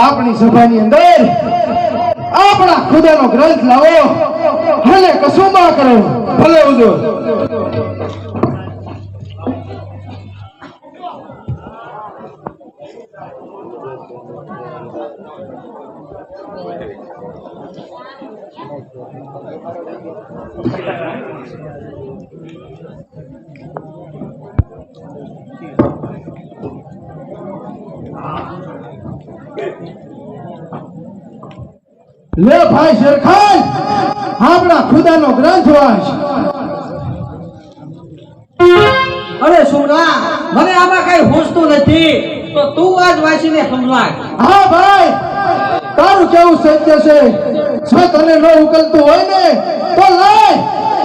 આપણી સભાની અંદર આપણા ખુદાનો ગ્રંથ લાવો. અને કસુંબા કરો. ભલે ઉજો. લે ભાઈ સરખાઈ આપણા ખુદાનો ગ્રંથ વાંચ અરે સુમરા મને આમાં કઈ હોશતું નથી તો તું આજ વાંચીને સમજાય હા ભાઈ તારું કેવું સત્ય છે જો તને ન ઉકલતું હોય ને તો લાય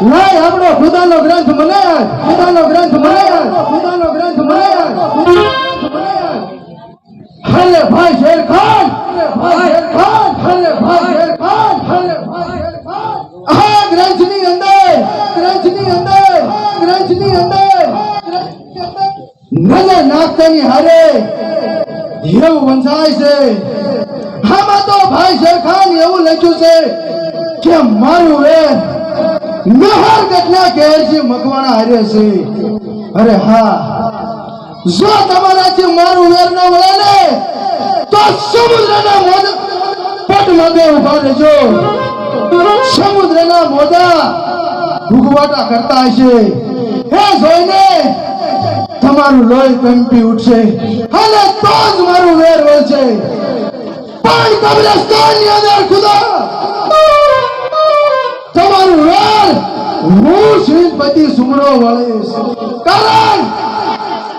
લાય આપણો ખુદાનો ગ્રંથ મને. ખુદાનો ગ્રંથ મને. ખુદાનો ગ્રંથ મને. ખુદાનો ગ્રંથ મને. હલે ભાઈ શેર ખાન ભાઈ શેર ખાન હલે ભાઈ શેર ખાન હલે ભાઈ શેર ખાન આ અંદર! ગ્રંથની અંદર! અંદર! નજર નાખતાની હારે! એવું વંચાય છે! આમાં તો ભાઈ શેરખાન એવું લખ્યું છે કે મારું વેર નહર ઘટના કહે છે મકવાણા હારે છે. અરે હા જો તમારાથી મારું વેર ન વળે ને, તો સમુદ્રના મોજા પટ માંગે ઊભા રહેજો. સમુદ્રના મોજા ભૂગવાટા કરતા હશે. હે જોઈને તમારું લોહી કંપી ઉઠશે. અને તો જ મારું વેર વળશે. પણ કબ્રસ્તાનની અંદર ખુદા તમારું વેર હું શ્રીપતિ સુમરો વળીશ. કારણ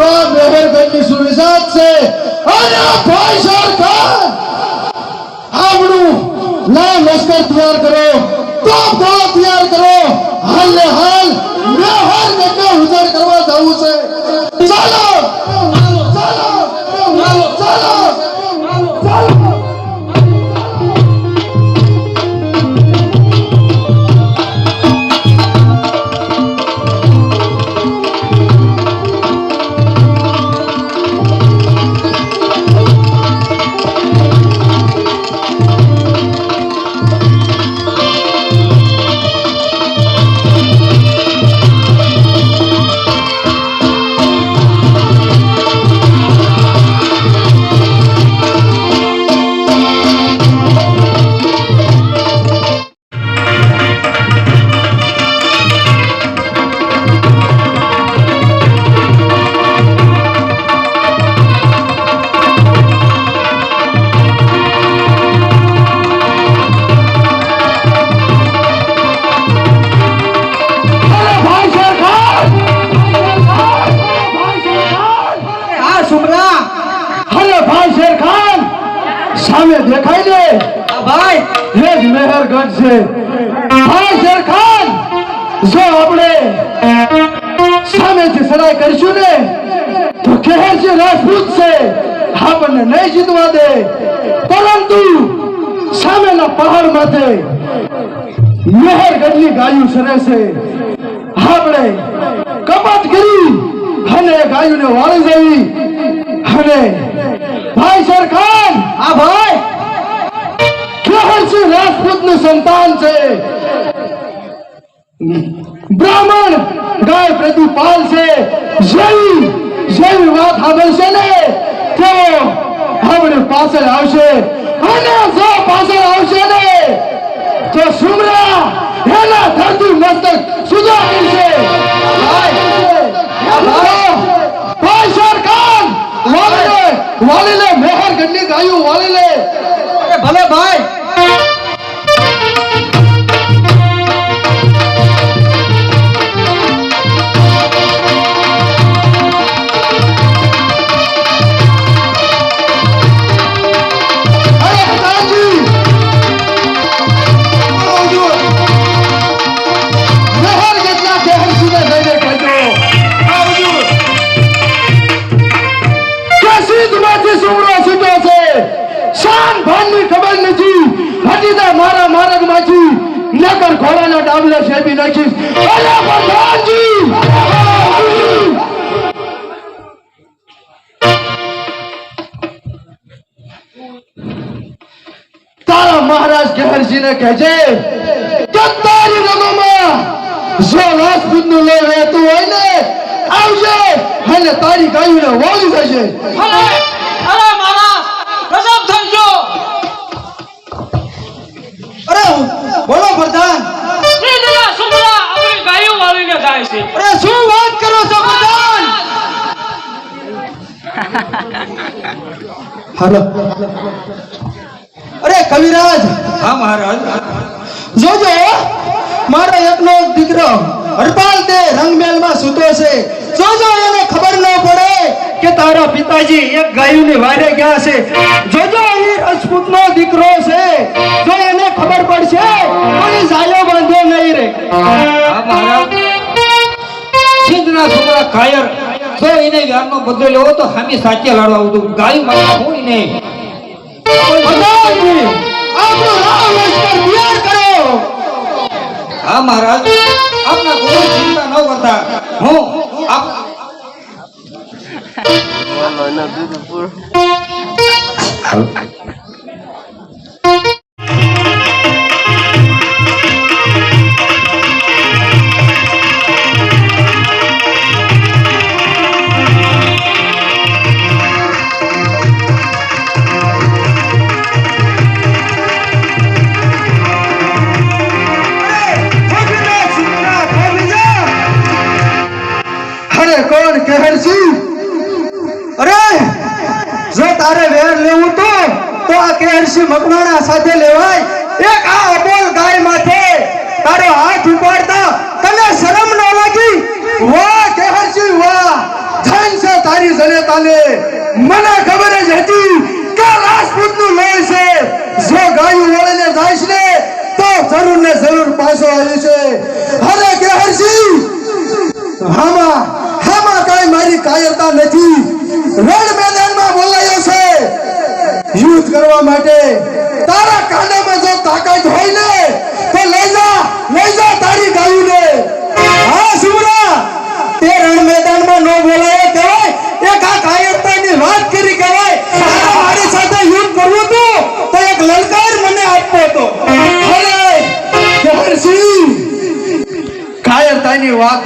તો આ મેહરગઢની સુવિધા છે. અને આ ભાઈ સરકાર આપણું લા લશ્કર તૈયાર કરો. તોપ દેખાય ને ભાઈ. એ જ મેહરગઢ છે ભાઈ સરખાન જો આપણે સામેથી સરાય કરીશું ને તો કહેર છે રાજપૂત છે આપણને નહીં જીતવા દે. પરંતુ સામેના પહાડ માથે મેહરગઢની ગાયું સરે છે આપણે કપાત કરી અને ગાયુંને વાળી જવી અને રાજપૂતનું સંતાન છે. બ્રાહ્મણ, ગાય પ્રદુપાલ છે. જેવી જેવી વાત સાંભળશે ને? તેઓ આપણે પાછળ આવશે. અને જો પાછળ આવશે ને, તો સુમરા, એના ધરતી મસ્તક સુધારી છે. ગાયું વાલીલે ભલે ભાઈ. જાન ભાનની ખબર નથી. હજી તો મારા માર્ગમાંથી નગર ઘોડાના ડાબલે શેબી નાખીશ. અરે પ્રધાનજી! તારા મહારાજ ગહેરજીને કહેજે કે તારી રગોમાં જો રાજપૂતનું લોહી વહેતું હોય ને, આવજે અને તારી ગાયુને વાળી જશે અરે અરે મારા ગજબ થઈ ગયો અરે બોલો પ્રધાન. એ દયા સુમરા આપણી ગાયો વાળીને જાય છે. અરે શું વાત કરો છો પ્રધાન? હાલો. અરે કવિરાજ. હા મહારાજ. જોજો મારો એકનો એક દીકરો હરપાલ તે રંગમેલમાં સૂતો છે. જોજો એને ખબર ન પડે. કે તારા પિતાજી એક ગાયુને વારે ગયા છે. જોજો એ રજપૂતનો દીકરો છે. જો એને ખબર પડશે તો એ જાયો બાંધો નહીં રે. સિંધના છોકરા કાયર જો એને વ્યારનો બદલો લેવો તો હામી સાચે લાડવા આવતું ગાયું મારે હું એને? આપણો રામ લશ્કર તૈયાર કરો. હા મહારાજ. આપના ગુરુ ચિંતા ન કરતા હું આપ અરે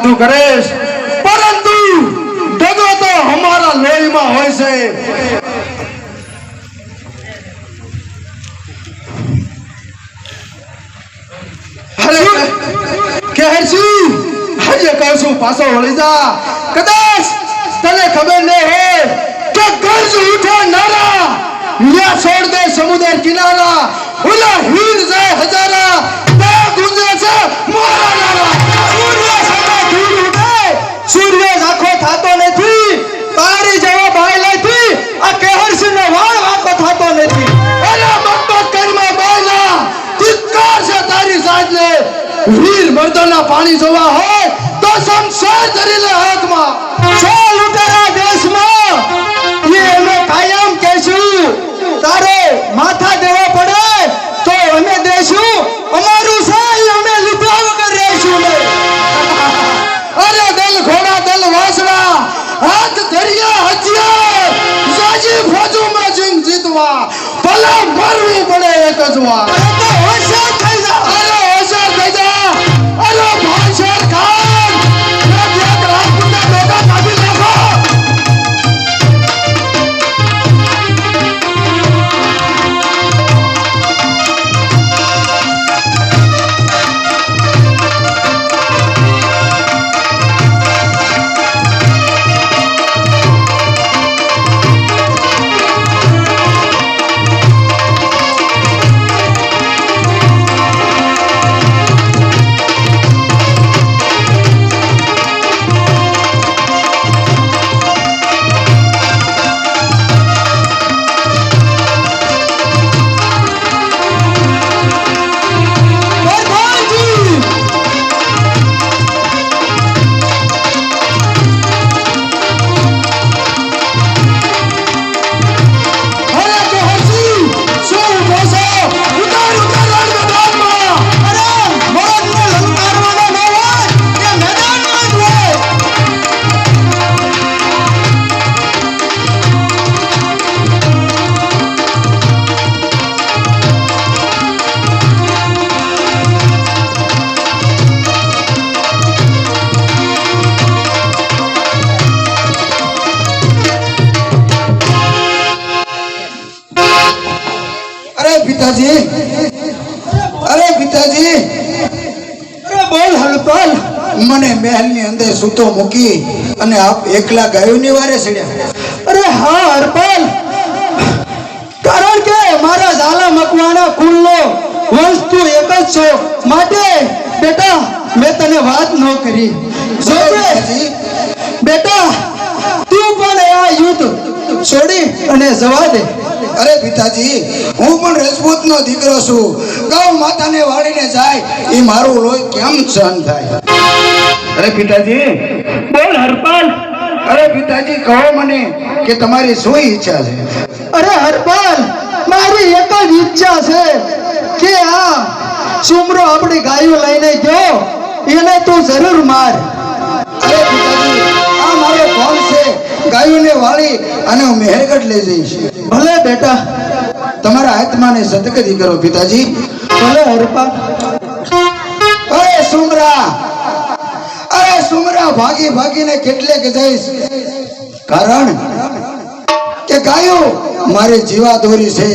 વાત કરીશ પરંતુ દગો તો અમારા લોહીમાં હોય છે. પાછો વળી જા. કદાચ તને ખબર ન હોય તો ગરજ ઉઠો નારા. યા છોડ દે સમુદ્ર કિનારા. ઓલા હીર જાય હજારા, તે ગુંજે છે મારા નારા સૂર્ય સામે ધૂળ ઉડે સૂર્ય આખો થાતો નથી તારી જેવા બાયલાથી આ કેહરસિંહ નો વાળ વાંકો થાતો નથી. અરે મકબક કરમાં બાયલા, ધિક્કાર છે તારી જાતને. વીર મર્દોના પાણી જોવા હોય, તો સંસાર ધરી લે હાથમાં પડે એક જ મહેલની અંદર સૂતો મૂકી અને આપ એકલા ગાયોની વારે ચડ્યા. અરે હા હરપાલ. કારણ કે મારા ઝાલા મકવાણા કુલનો વંશ તું એક જ છો. માટે બેટા મેં તને વાત ન કરી. બેટા તું પણ આ યુદ્ધ છોડી અને જવા દે. અરે પિતાજી હું પણ રજપૂતનો દીકરો છું. ગૌ માતાને વાળીને જાય એ મારું લોહી કેમ સહન થાય? અરે પિતાજી. બોલ હરપાલ. અરે પિતાજી કહો મને કે તમારી શું ઈચ્છા છે? અરે હરપાલ મારી એક જ ઈચ્છા છે કે આ ચુમરો આપણી ગાયો લઈને ગયો એને તું જરૂર માર. અરે પિતાજી આ મારો ફોન છે ગાયોને વાળી અને હું મહેરગઢ લઈ જઈશ. ભલે બેટા. તમારા આત્માને સદગતિ કરો પિતાજી. ભલે હરપાલ. અરે સુમરા અરે સુમરા ભાગી ભાગીને કેટલે કે જઈશ. કારણ કે ગાયો મારી જીવા દોરી છે.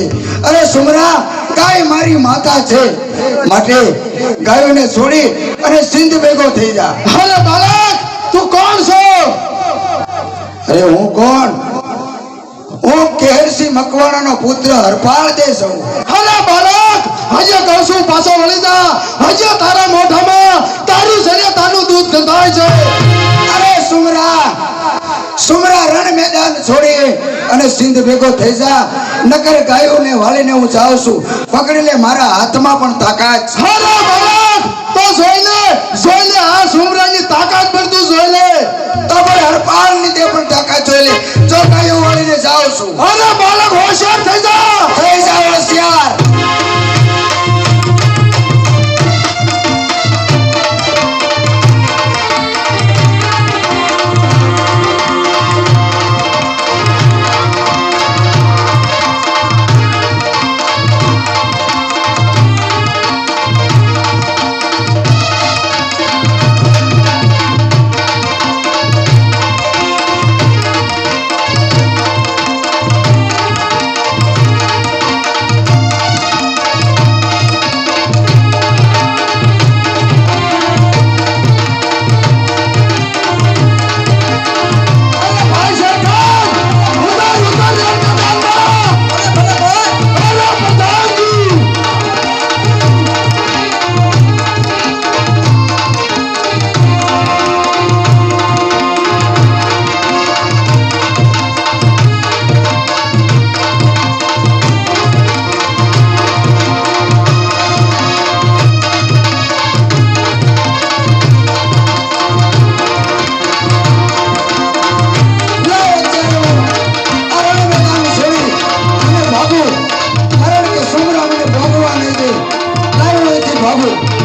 અરે સુમરા ગાય મારી માતા છે. માટે ગાયોને છોડી અને સિંધ ભેગો થઈ જા. ભલે બાળક તું કોણ છો? અરે હું કોણ? હું કેહરસિંહ મકવાણાનો પુત્ર હરપાળ દે છું ભલે બાળક હજે કહું છું પાછો વળી જા હજે તારા મોઢામાં તારું શરીર તારું દૂધ ગંધાય છે. અરે સુમરા સુમરા રણ મેદાન છોડી અને સિંધ ભેગો થઈ જા. નકર ગાયોને વાલીને હું જાઉં છું. પકડી લે મારા હાથમાં પણ તાકાત. છે. અરે બાળક તો જોઈ લે જોઈ લે આ સુમરાની તાકાત પર તું જોઈ લે. તો ભાઈ હરપાલની તે પણ તાકાત જોઈ લે. જો કઈ વળીને જાઉં છું. અરે બાળક હોશિયાર થઈ જા. થઈ જાવ હોશિયાર. problem.